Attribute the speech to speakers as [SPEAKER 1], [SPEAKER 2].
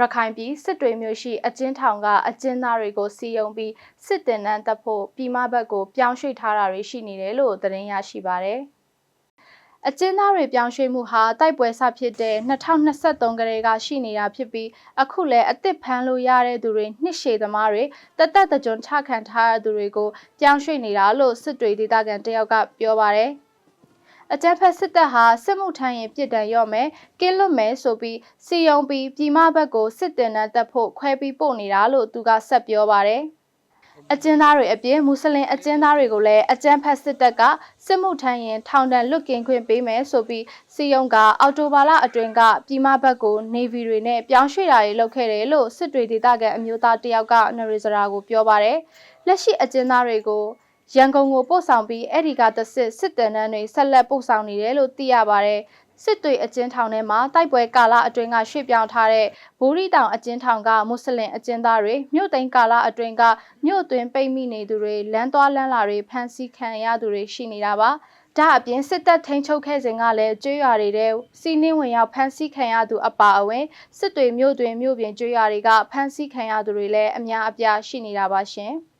[SPEAKER 1] ရခိုင်ပြည်စစ်တွေမျိုးရှိအကျဉ်းထောင်ကအကျဉ်းသားတွေကိုစီယုံပြီးစစ်တင်နှန်းတက်ဖို့ပြည်မဘက်ကိုပြောင်းရွှေ့ထားတာတွေရှိနေတယ်လို့သတင်းရရှိပါရယ်အကျဉ်းသားတွေပြောင်းရွှေ့မှုဟာတိုက်ပွဲဆဖြစ်တဲ့2023ကလေးကရှိနေတာဖြစ်ပြီးအခုလည်းအစ်စ်ဖမ်းလို့ရတဲ့သူတွေနှစ်ရှည်သမားတွေတသက်တကြွချခံထားရတဲ့သူတွေကိုပြောင်းရွှေ့နေတာလို့စစ်တွေဒေသခံတယောက်ကပြောပါရယ် အကြမ်းဖက်စစ်တပ်ဟာစစ်မှုထမ်းရင်ပြည်တံရော့မယ်ကင်းလွတ်မယ်ဆိုပြီးစီယုံပြီးပြည်မဘက်ကိုစစ်တင်နှံတက်ဖို့ခွဲပြီးပို့နေတာလို့သူကဆက်ပြောပါတယ်အကျဉ်းသားတွေအပြင်မွတ်စလင်အကျဉ်းသားတွေကိုလည်းအကြမ်းဖက်စစ်တပ်ကစစ်မှုထမ်းရင်ထောင်ဒဏ်လွတ်ကင်းခွင့်ပေးမယ်ဆိုပြီးစီယုံကအော်တိုဘာလအတွင်းကပြည်မဘက်ကိုနေဗီတွေနဲ့ပြောင်းရွှေ့တာတွေလုပ်ခဲ့တယ်လို့စစ်တွေဒေသခံအမျိုးသားတယောက်ကနရီစရာကိုပြောပါတယ်လက်ရှိအကျဉ်းသားတွေကို ရန်ကုန်ကိုပို့ဆောင်ပြီးအဲ့ဒီကတစစ်စစ်တမ်းတန်းတွေဆက်လက်ပို့ဆောင်နေတယ်လို့သိရပါတယ်စစ်တွေအကျဉ်းထောင်ထဲမှာတိုက်ပွဲကာလအတွင်းကရွှေ့ပြောင်းထားတဲ့ဘူရီတောင်အကျဉ်းထောင်ကမွတ်စလင်အကျဉ်းသားတွေမြို့သိမ်းကာလအတွင်းကမြို့သွင်းပိတ်မိနေသူတွေလမ်းသွားလမ်းလာတွေဖမ်းဆီးခံရသူတွေရှိနေတာပါဒါအပြင်စစ်တပ်ထိန်းချုပ်ခဲ့စဉ်ကလည်းကျွေးရွာတွေတဲ့စီးနှင်းဝင်ရောက်ဖမ်းဆီးခံရသူအပါအဝင်စစ်တွေမြို့တွင်မြို့ပြင်ကျွေးရွာတွေကဖမ်းဆီးခံရသူတွေလည်းအများအပြားရှိနေတာပါရှင်။